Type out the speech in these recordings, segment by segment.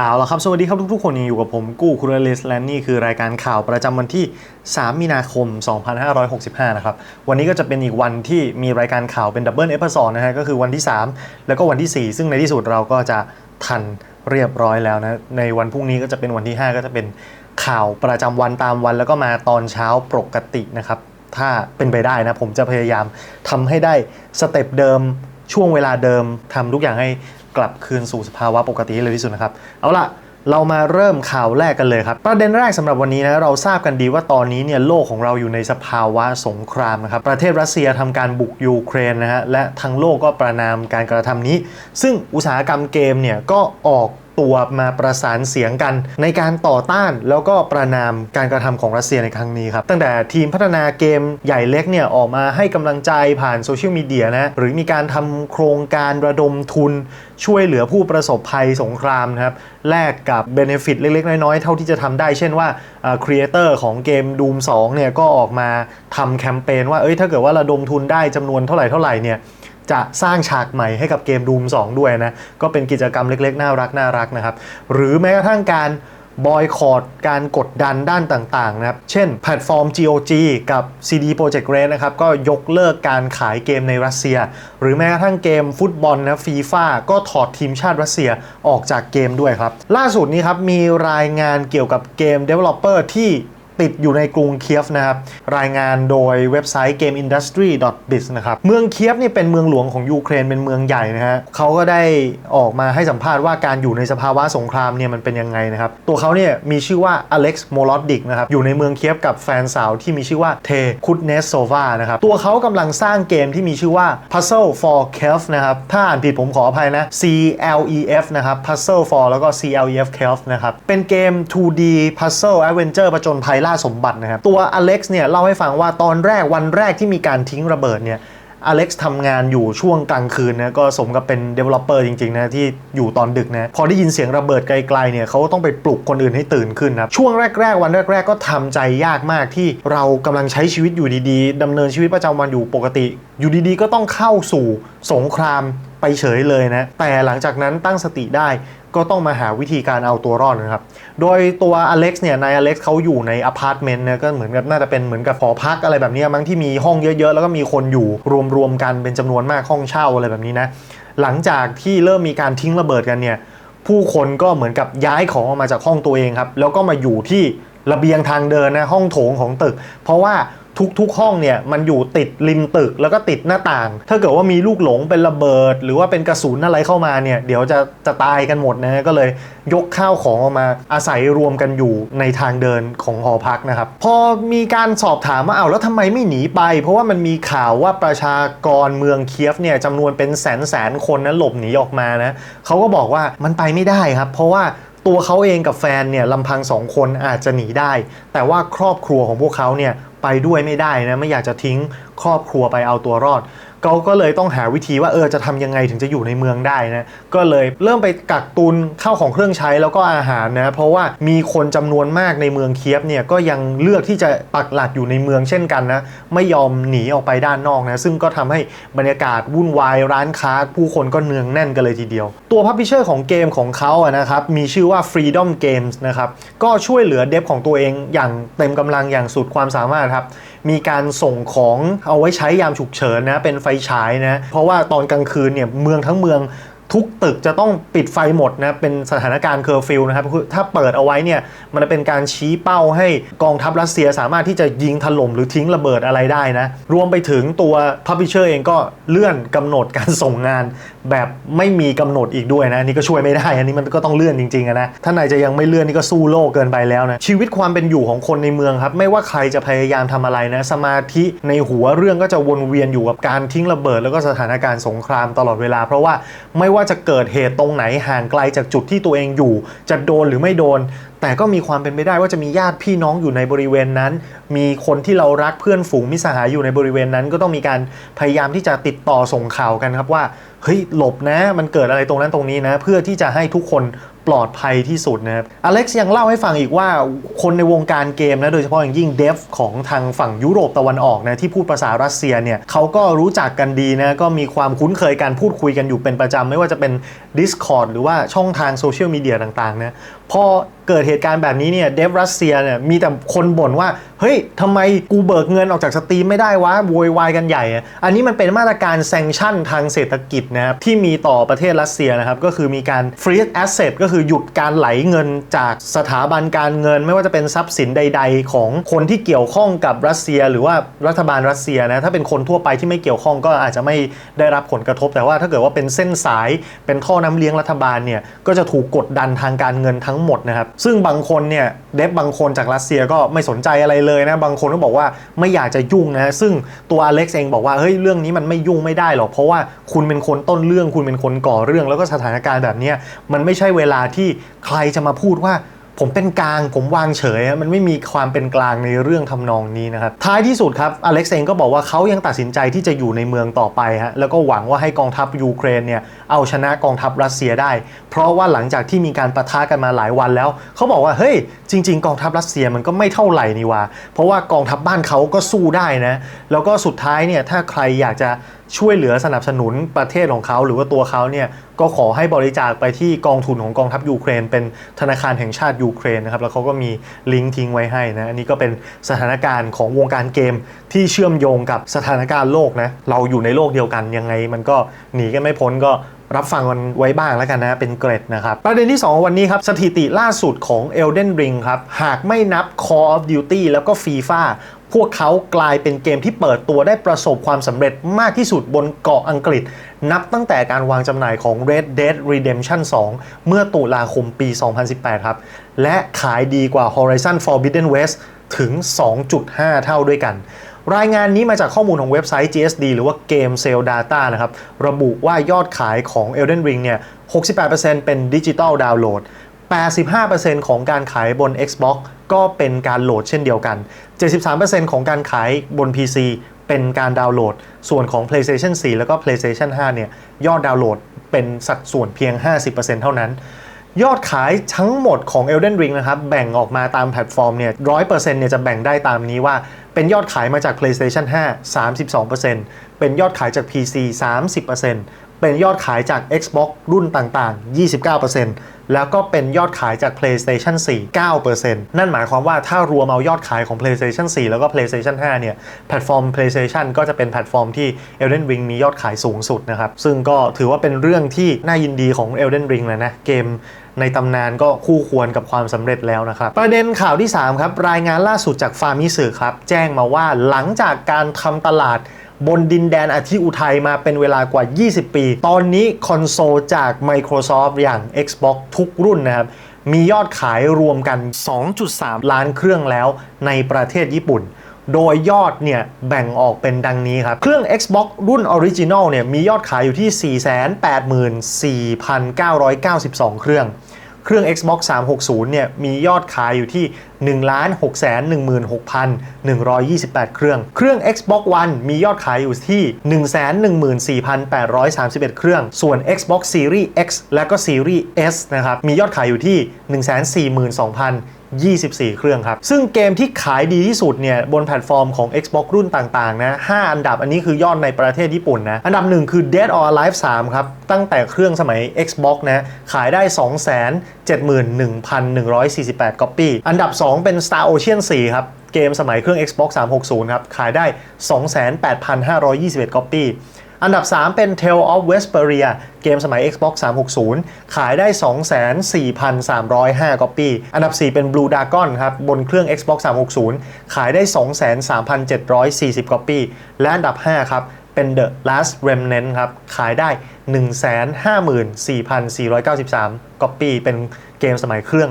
เอาละครับสวัสดีครับทุกๆคนยังอยู่กับผมกู้คุรเลสและนี่คือรายการข่าวประจำวันที่ 3 มีนาคม 2565 นะครับ วันนี้ก็จะเป็นอีกวันที่มีรายการข่าวเป็นดับเบิลเอพิโซดนะฮะก็คือวันที่ 3 แล้วก็วันที่ 4 ซึ่งในที่สุดเราก็จะทันเรียบร้อยแล้วนะ ในวันพรุ่งนี้ก็จะเป็นวันที่ 5 ก็จะเป็นข่าวประจำวันตามวัน แล้วก็มาตอนเช้าปกตินะครับ ถ้าเป็นไปได้นะผมจะพยายามทำให้ได้สเต็ปเดิมช่วงเวลาเดิมทำทุกอย่างให้กลับคืนสู่สภาวะปกติเลยที่สุดนะครับ เอาล่ะเรามาเริ่มข่าวแรกกันเลยครับ ประเด็นแรกสำหรับวันนี้นะเราทราบกันดีว่าตอนนี้เนี่ยโลกของเราอยู่ในสภาวะสงครามนะครับ ประเทศรัสเซียทำการบุกยูเครนนะฮะและทั้งโลกก็ประนามการกระทำนี้ ซึ่งอุตสาหกรรมเกมเนี่ยก็ออก ตัวมาประสานเสียงกัน ในการต่อต้านแล้วก็ประนามการกระทำของรัสเซียในครั้งนี้ครับ ตั้งแต่ทีมพัฒนาเกมใหญ่เล็กเนี่ยออกมาให้กำลังใจผ่านโซเชียลมีเดียนะหรือมีการทำโครงการระดมทุนช่วยเหลือผู้ประสบภัยสงครามนะครับแลกกับเบเนฟิตเล็กๆ น้อยๆ เท่าที่จะทำได้ เช่นว่าครีเอเตอร์ของเกม Doom 2เนี่ยก็ออกมาทำแคมเปญว่าเอ้ยถ้าเกิดว่าระดมทุนได้จำนวนเท่าไหร่เท่าไหร่เนี่ย จะสร้างฉากใหม่ให้กับเกม Doom 2ด้วยนะ ก็เป็นกิจกรรมเล็กๆ น่ารักน่ารักนะครับ หรือแม้กระทั่งการบอยคอรดการกดดันด้านต่างๆนะครับ เช่นแพลตฟอร์ม GOG กับ CD Projekt Red นะครับ ก็ยกเลิกการขายเกมในรัสเซีย หรือแม้กระทั่งเกมฟุตบอลนะฟีฟ่าก็ถอดทีมชาติรัสเซียออกจากเกมด้วยครับ ล่าสุดนี้ครับ มีรายงานเกี่ยวกับเกม Developer ที่ ติดอยู่ในกรุงเคียฟนะครับ รายงานโดยเว็บไซต์ gameindustry.biz นะครับ เมืองเคียฟนี่เป็นเมืองหลวงของยูเครนเป็นเมืองใหญ่นะฮะเขาก็ได้ออกมาให้สัมภาษณ์ว่าการอยู่ในสภาวะสงครามเนี่ยมันเป็นยังไงนะครับ ตัวเขาเนี่ยมีชื่อว่าอเล็กซ์โมลอดดิกนะครับ อยู่ในเมืองเคียฟกับแฟนสาวที่มีชื่อว่าเทคุตเนสโซวานะครับ ตัวเขากำลังสร้างเกมที่มีชื่อว่า Puzzle for Kelf นะครับ ถ้าอ่านผิดผมขออภัยนะ C L E F นะครับ Puzzle for แล้วก็ C L E F Kelf นะครับ เป็นเกม 2D Puzzle Adventure ประจนภัยล่าสมบัตินะครับ ตัวอเล็กซ์เนี่ยเล่าให้ฟังว่าตอนแรกวันแรกที่มีการทิ้งระเบิดเนี่ยอเล็กซ์ทำงานอยู่ช่วงกลางคืนนะก็สมกับเป็น developer จริง ๆ นะ ที่อยู่ตอนดึกนะ พอได้ยินเสียงระเบิดไกล ๆ เนี่ยเขาก็ต้องไปปลุกคนอื่นให้ตื่นขึ้นนะช่วงแรก ๆ วันแรก ๆ ก็ทำใจยากมากที่เรากำลังใช้ชีวิตอยู่ดี ๆดำเนินชีวิตประจำวันอยู่ปกติ อยู่ดีๆ ก็ต้องเข้าสู่สงคราม ไปเฉยเลยนะ แต่หลังจากนั้นตั้งสติได้ก็ต้องมาหาวิธีการเอาตัวรอดนะครับ โดยตัวอเล็กซ์เนี่ย นายอเล็กซ์เขาอยู่ในอพาร์ตเมนต์นะ ก็เหมือนกับน่าจะเป็นเหมือนกับหอพักอะไรแบบนี้มั้งที่มีห้องเยอะๆ แล้วก็มีคนอยู่รวมๆกันเป็นจำนวนมากห้องเช่าอะไรแบบนี้นะ หลังจากที่เริ่มมีการทิ้งระเบิดกันเนี่ย ผู้คนก็เหมือนกับย้ายของออกมาจากห้องตัวเองครับ แล้วก็มาอยู่ที่ ระเบียงทางเดินนะห้องโถงของตึก เพราะว่าทุกๆห้องเนี่ยมันอยู่ติดริมตึกแล้วก็ติดหน้าต่าง ถ้าเกิดว่ามีลูกหลงเป็นระเบิด หรือว่าเป็นกระสุนอะไรเข้ามาเนี่ยเดี๋ยวจะจะตายกันหมดนะก็เลยยกข้าวของออกมาอาศัยรวมกันอยู่ในทางเดินของหอพักนะครับ พอมีการสอบถามว่าเอาแล้วทำไมไม่หนีไป เพราะว่ามันมีข่าวว่าประชากรเมืองเคียฟเนี่ยจำนวนเป็นแสนแสนคนนะหลบหนีออกมานะเขาก็บอกว่ามันไปไม่ได้ครับ เพราะว่า ตัวเขาเองกับแฟนเนี่ยลำพังสองคนอาจจะหนีได้ แต่ว่าครอบครัวของพวกเขาเนี่ยไปด้วยไม่ได้นะไม่อยากจะทิ้งครอบครัวไปเอาตัวรอด เขาก็เลยต้องหาวิธีว่าเออจะทำยังไงถึงจะอยู่ในเมืองได้นะก็เลยเริ่มไปกักตุนข้าวของเครื่องใช้แล้วก็อาหารนะเพราะว่ามีคนจำนวนมากในเมืองเคียฟเนี่ยก็ยังเลือกที่จะปักหลักอยู่ในเมืองเช่นกันนะไม่ยอมหนีออกไปด้านนอกนะซึ่งก็ทำให้บรรยากาศวุ่นวายร้านค้า ผู้คนก็เนืองแน่นกันเลยทีเดียว ตัวพับพิเชอร์ของเกมของเขาอะนะครับมีชื่อว่า Freedom Games นะครับก็ช่วยเหลือเดฟของตัวเองอย่างเต็มกำลังอย่างสุดความสามารถครับ มีการส่งของเอาไว้ใช้ยามฉุกเฉินนะเป็นไฟฉายนะเพราะว่าตอนกลางคืนเนี่ยเมืองทั้งเมือง ทุกตึกจะต้องปิดไฟหมดนะเป็นสถานการณ์เคอร์ฟิวนะครับคือถ้าเปิดเอาไว้เนี่ยมันเป็นการชี้เป้าให้กองทัพรัสเซียสามารถที่จะยิงถล่มหรือทิ้งระเบิดอะไรได้นะ รวมไปถึงตัวพับพิเชอร์เองก็เลื่อนกำหนดการส่งงาน แบบไม่มีกำหนดอีกด้วยนะอันนี่ก็ช่วยไม่ได้ อันนี้มันก็ต้องเลื่อนจริงๆนะถ้านายจะยังไม่เลื่อนนี่ก็สู้โลกเกินไปแล้วนะชีวิตความเป็นอยู่ของคนในเมืองครับไม่ว่าใครจะพยายามทำอะไรนะสมาธิในหัวเรื่องก็จะวนเวียนอยู่กับการทิ้งระเบิด แล้วก็สถานการณ์สงครามตลอดเวลา เพราะว่าไม่ว่าว่าจะเกิดเหตุตรงไหนห่างไกลจากจุดที่ตัวเองอยู่ จะโดนหรือไม่โดน แต่ก็มีความเป็นไปได้ว่าจะมีญาติพี่น้องอยู่ในบริเวณนั้น มีคนที่เรารักเพื่อนฝูงมิสหายอยู่ในบริเวณนั้น ก็ต้องมีการพยายามที่จะติดต่อส่งข่าวกันครับว่าเฮ้ยหลบนะ มันเกิดอะไรตรงนั้นตรงนี้นะ เพื่อที่จะให้ทุกคนปลอดภัยที่สุดนะครับอเล็กซ์ยังเล่าให้ฟังอีกว่าคนในวงการเกมนะ โดยเฉพาะอย่างยิ่งเดฟของทางฝั่งยุโรปตะวันออกนะที่พูดภาษารัสเซียเนี่ยเขาก็รู้จักกันดีนะ ก็มีความคุ้นเคยการพูดคุยกันอยู่เป็นประจำ ไม่ว่าจะเป็น Discord หรือว่าช่องทางโซเชียลมีเดียต่างๆนะพอเกิดเหตุการณ์แบบนี้เนี่ยเดฟรัสเซียเนี่ยมีแต่คนบ่นว่า เฮ้ยทำไมกูเบิกเงินออกจากสตรีมไม่ได้วะโวยวายกันใหญ่ อันนี้มันเป็นมาตรการแซงชั่นทางเศรษฐกิจนะครับที่มีต่อประเทศรัสเซียนะครับก็คือมีการ freeze asset ก็คือหยุดการไหลเงินจากสถาบันการเงิน ไม่ว่าจะเป็นทรัพย์สินใด ๆ ของคนที่เกี่ยวข้องกับรัสเซีย หรือว่ารัฐบาลรัสเซียนะถ้าเป็นคนทั่วไปที่ไม่เกี่ยวข้องก็อาจจะไม่ได้รับผลกระทบ แต่ว่าถ้าเกิดว่าเป็นเส้นสายเป็นท่อน้ำเลี้ยงรัฐบาลเนี่ยก็จะถูกกดดันทางการเงินทั้งหมดนะครับซึ่งบางคนเนี่ยเดฟบางคนจากรัสเซียก็ไม่สนใจอะไรเลยนะบางคนก็บอกว่าไม่อยากจะยุ่งนะซึ่งตัวอเล็กซ์เองบอกว่าเฮ้ยเรื่องนี้มันไม่ยุ่งไม่ได้หรอกเพราะว่าคุณเป็นคนต้นเรื่องคุณเป็นคนก่อเรื่อง แล้วก็สถานการณ์แบบนี้มันไม่ใช่เวลาที่ใครจะมาพูดว่าผมเป็นกลางผมวางเฉย มันไม่มีความเป็นกลางในเรื่องทำนองนี้นะครับ ท้ายที่สุดครับอเล็กซ์เองก็บอกว่าเขายังตัดสินใจที่จะอยู่ในเมืองต่อไปฮะแล้วก็หวังว่าให้กองทัพยูเครนเนี่ยเอาชนะกองทัพรัสเซียได้ เพราะว่าหลังจากที่มีการประทะกันมาหลายวันแล้ว เขาบอกว่าเฮ้ยจริง ๆ กองทัพรัสเซียมันก็ไม่เท่าไหร่นี่ว่าเพราะว่ากองทัพบ้านเขาก็สู้ได้นะแล้วก็สุดท้ายเนี่ยถ้าใครอยากจะ ช่วยเหลือสนับสนุนประเทศของเขาหรือว่าตัวเขาเนี่ยก็ขอให้บริจาคไปที่กองทุนของกองทัพยูเครน เป็นธนาคารแห่งชาติยูเครนนะครับแล้วเขาก็มีลิงก์ทิ้งไว้ให้นะอันนี้ก็เป็นสถานการณ์ของวงการเกมที่เชื่อมโยงกับสถานการณ์โลกนะเราอยู่ในโลกเดียวกันยังไง มันก็หนีกันไม่พ้นก็รับฟังกันไว้บ้างแล้วกันนะเป็นเกร็ดนะครับ ประเด็นที่ 2 วันนี้ครับ สถิติล่าสุดของ Elden Ring ครับ หากไม่นับ Call of Duty แล้วก็ FIFA พวกเขากลายเป็นเกมที่เปิดตัวได้ประสบความสำเร็จมากที่สุดบนเกาะอังกฤษ นับตั้งแต่การวางจำหน่ายของ Red Dead Redemption 2 เมื่อตุลาคมปี 2018 ครับ และขายดีกว่า Horizon Forbidden West ถึง 2.5 เท่าด้วยกัน รายงานนี้มาจากข้อมูลของเว็บไซต์ GSD หรือว่า Game Sale Data นะครับ ระบุว่ายอดขายของ Elden Ring เนี่ย 68%เป็นดิจิตอลดาวน์โหลด 85%ของการขายบน Xbox ก็เป็นการโหลดเช่นเดียวกัน 73%ของการขายบน PC เป็นการดาวน์โหลด ส่วนของ PlayStation 4 แล้วก็ PlayStation 5 เนี่ย ยอดดาวน์โหลดเป็นสัดส่วนเพียง 50%เท่านั้น ยอดขายทั้งหมดของ Elden Ring นะครับ แบ่งออกมาตามแพลตฟอร์มเนี่ย100%เนี่ยจะแบ่งได้ตามนี้ว่า เป็นยอดขายมาจาก PlayStation 5 32%เป็นยอดขายจาก PC 30%เป็นยอดขายจาก Xbox รุ่นต่างๆ 29%แล้วก็เป็นยอดขายจาก PlayStation 4 9%นั่นหมายความว่าถ้ารวมเอายอดขายของ PlayStation 4 แล้วก็ PlayStation 5 เนี่ย แพลตฟอร์ม PlayStation ก็จะเป็นแพลตฟอร์มที่ Elden Ring มียอดขายสูงสุดนะครับ ซึ่งก็ถือว่าเป็นเรื่องที่น่ายินดีของ Elden Ring เลยนะ เกมในตำนานก็คู่ควรกับความสำเร็จแล้วนะครับ ประเด็นข่าวที่ 3 ครับ รายงานล่าสุดจากฟาร์มิสึครับ แจ้งมาว่าหลังจากการทำตลาด บนดินแดนอาทิอุทัยมาเป็นเวลากว่า 20 ปี ตอนนี้คอนโซลจาก Microsoft อย่าง Xbox ทุกรุ่นนะครับ มียอดขายรวมกัน 2.3 ล้านเครื่องแล้วในประเทศญี่ปุ่น โดยยอดเนี่ยแบ่งออกเป็นดังนี้ครับ เครื่อง Xbox รุ่น Original เนี่ยมียอดขายอยู่ที่ 484,992 เครื่อง เครื่อง Xbox 360 เนี่ยมียอดขายอยู่ที่ 1,616,128 เครื่อง เครื่อง Xbox One มียอดขายอยู่ที่ 114,831 เครื่อง ส่วน Xbox Series X และก็ Series S นะครับ มียอดขายอยู่ที่ 142,000 24 เครื่องครับ ซึ่งเกมที่ขายดีที่สุดเนี่ย บนแพลตฟอร์มของ Xbox รุ่นต่าง ๆ นะ 5 อันดับอันนี้คือยอดในประเทศญี่ปุ่นนะ อันดับหนึ่งคือ Dead or Alive 3 ครับ ตั้งแต่เครื่องสมัย Xbox นะ ขายได้ 271,148ก๊อปปี้อันดับ 2 เป็น Star Ocean 4 ครับ เกมสมัยเครื่อง Xbox 360 ครับ ขายได้ 28,521ก๊ อันดับ 3 เป็น Tale of Vesperia เกมสมัย Xbox 360 ขายได้ 24,305ก๊อปปี้อันดับ 4 เป็น Blue Dragon ครับ บนเครื่อง Xbox 360 ขายได้ 23,740ก๊อปปี้และอันดับ 5 ครับ เป็น The Last Remnant ครับ ขายได้ 154,493ก๊อปปี้เป็นเกมสมัยเครื่อง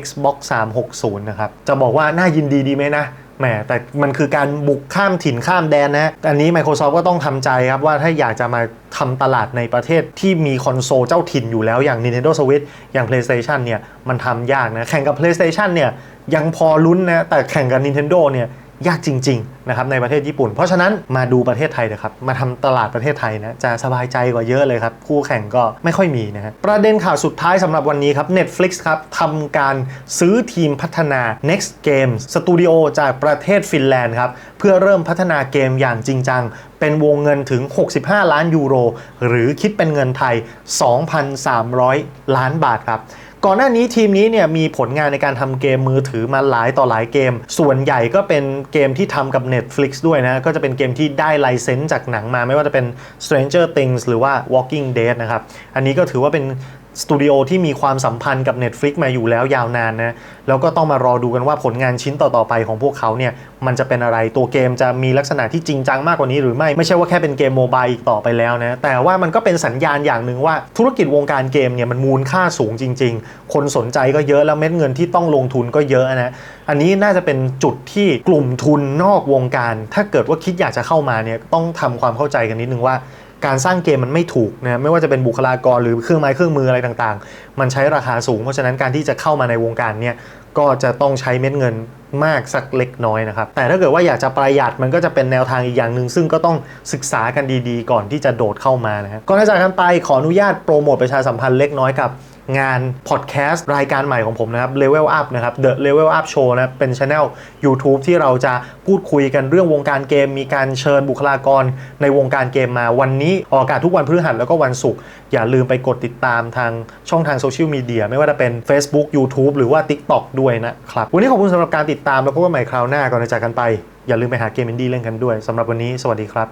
Xbox 360 นะครับ จะบอกว่าน่ายินดีดีไหมนะ แหมแต่มันคือการบุกข้ามถิ่นข้ามแดนนะแต่อันนี้ Microsoft ก็ต้องทำใจครับว่าถ้าอยากจะมาทำตลาดในประเทศที่มีคอนโซลเจ้าถิ่นอยู่แล้วอย่าง Nintendo Switch อย่าง PlayStation เนี่ยมันทำยากนะ แข่งกับ PlayStation เนี่ยยังพอลุ้นนะ แต่แข่งกับ Nintendo เนี่ย ยากจริงๆนะครับในประเทศญี่ปุ่น เพราะฉะนั้นมาดูประเทศไทยนะครับมาทำตลาดประเทศไทยนะจะสบายใจกว่าเยอะเลยครับ คู่แข่งก็ไม่ค่อยมีนะฮะประเด็นข่าวสุดท้ายสำหรับวันนี้ครับ Netflix ครับทำการซื้อทีมพัฒนา Next Games สตูดิโอจากประเทศฟินแลนด์ครับเพื่อเริ่มพัฒนาเกมอย่างจริงจังเป็นวงเงินถึง 65 ล้านยูโร หรือคิดเป็นเงินไทย 2,300 ล้านบาทครับก่อนหน้านี้ทีมนี้เนี่ยมีผลงานในการทำเกมมือถือมาหลายต่อหลายเกม ส่วนใหญ่ก็เป็นเกมที่ทำกับ Netflix ด้วยนะ ก็จะเป็นเกมที่ได้ไลเซนส์จากหนังมาไม่ว่าจะเป็น Stranger Things หรือว่า Walking Dead นะครับ อันนี้ก็ถือว่าเป็น สตูดิโอที่มีความสัมพันธ์กับ Netflix มาอยู่แล้วยาวนานนะ แล้วก็ต้องมารอดูกันว่าผลงานชิ้นต่อ ๆ ไปของพวกเขาเนี่ย มันจะเป็นอะไรตัวเกมจะมีลักษณะที่จริงจังมากกว่านี้หรือไม่ ไม่ใช่ว่าแค่เป็นเกมโมบายอีกต่อไปแล้วนะ แต่ว่ามันก็เป็นสัญญาณอย่างหนึ่งว่าธุรกิจวงการเกมเนี่ยมันมูลค่าสูงจริง ๆ คนสนใจก็เยอะแล้วเม็ดเงินที่ต้องลงทุนก็เยอะนะ อันนี้น่าจะเป็นจุดที่กลุ่มทุนนอกวงการ ถ้าเกิดว่าคิดอยากจะเข้ามาเนี่ยต้องทำความเข้าใจกันนิดนึงว่า การสร้างเกมมันไม่ถูกนะไม่ว่าจะเป็นบุคลากรหรือเครื่องไม้เครื่องมืออะไรต่างๆ มันใช้ราคาสูง เพราะฉะนั้นการที่จะเข้ามาในวงการเนี่ยก็จะต้องใช้เม็ดเงินมากสักเล็กน้อยนะครับ แต่ถ้าเกิดว่าอยากจะประหยัดมันก็จะเป็นแนวทางอีกอย่างหนึ่งซึ่งก็ต้องศึกษากันดีๆ ก่อนที่จะโดดเข้ามานะฮะก่อนจะจากกันไปขออนุญาตโปรโมทประชาสัมพันธ์เล็กน้อยกับ งานพอดแคสต์รายการใหม่ของผมนะครับ Level Up นะครับ The Level Up Show นะเป็นช anel YouTube ที่เราจะพูดคุยกันเรื่องวงการเกม มีการเชิญบุคลากรในวงการเกมมาวันนี้ออกอากาศทุกวันพฤหัสแล้วก็วันศุกร์อย่าลืมไปกดติดตามทางช่องทางโซเชียลมีเดียไม่ว่าจะเป็น Facebook YouTube หรือว่า TikTok ด้วยนะครับ วันนี้ขอบคุณสำหรับการติดตามแล้วพบกันใหม่คราวหน้าก่อนจะจากกันไป อย่าลืมไปหาเกมอินดี้เล่นกันด้วยสำหรับวันนี้สวัสดีครับ